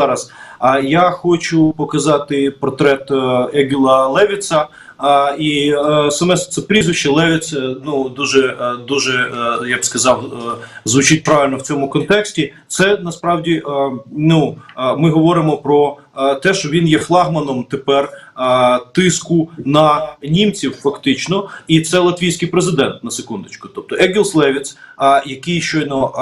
зараз. А я хочу показати портрет е, Егіла Левіца. І е, саме це прізвище Левіц е, ну дуже е, дуже я б сказав звучить правильно в цьому контексті. Це насправді ну ми говоримо про те, що він є флагманом тепер тиску на німців, фактично, і це латвійський президент на секундочку. Тобто Егілс Левіц, який щойно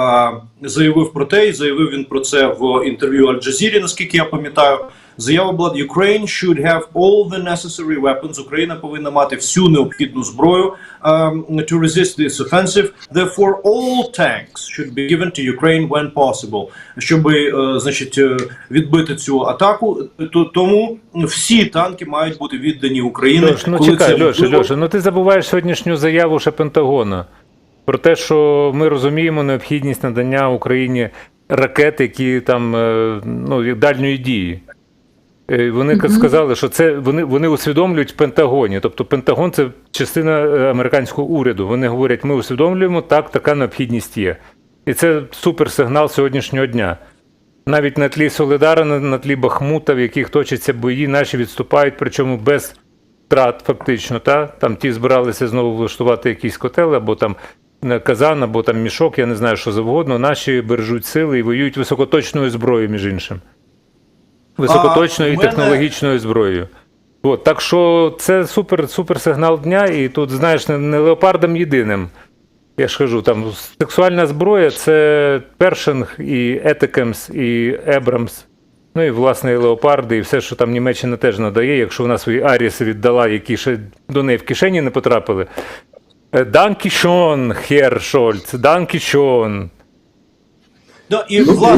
заявив про те, і заявив він про це в інтерв'ю Аль Джазірі, наскільки я пам'ятаю. Заява була Ukraine should have all the necessary weapons. Україна повинна мати всю необхідну зброю um, to resist this offensive. Therefore, all tanks should be given to Ukraine when possible. Щоб, е, значить, е, відбити цю атаку, то тому всі танки мають бути віддані Україні. Льош, ну коли чекай, це Льоша, можливо. Льоша, ну ти забуваєш сьогоднішню заяву ще Пентагона про те, що ми розуміємо необхідність надання Україні ракет, які там е, ну, дальньої дії. Е, Вони сказали, що це вони, вони усвідомлюють в Пентагоні. Тобто Пентагон це частина е, американського уряду. Вони говорять, ми усвідомлюємо, так, така необхідність є. І це суперсигнал сьогоднішнього дня. Навіть на тлі Солидара, на, на тлі Бахмута, в яких точаться бої, наші відступають, причому без втрат, фактично. Та? Там ті збиралися знову влаштувати якісь котели, або там е, казан, або там мішок, я не знаю, що завгодно. Наші бережуть сили і воюють високоточною зброєю, між іншим. Високоточною А, і мене- технологічною зброєю. От, так що це супер, супер сигнал дня, і тут, знаєш, не, не леопардом єдиним. Я ж кажу, там сексуальна зброя це Першинг, і Етикемс, і Ебрамс. Ну і власне і леопарди, і все, що там Німеччина теж надає, якщо вона свої Аріси віддала, які ще до неї в кишені не потрапили. Данкішон, Хер Шольц, Данкішон. Да, і власне.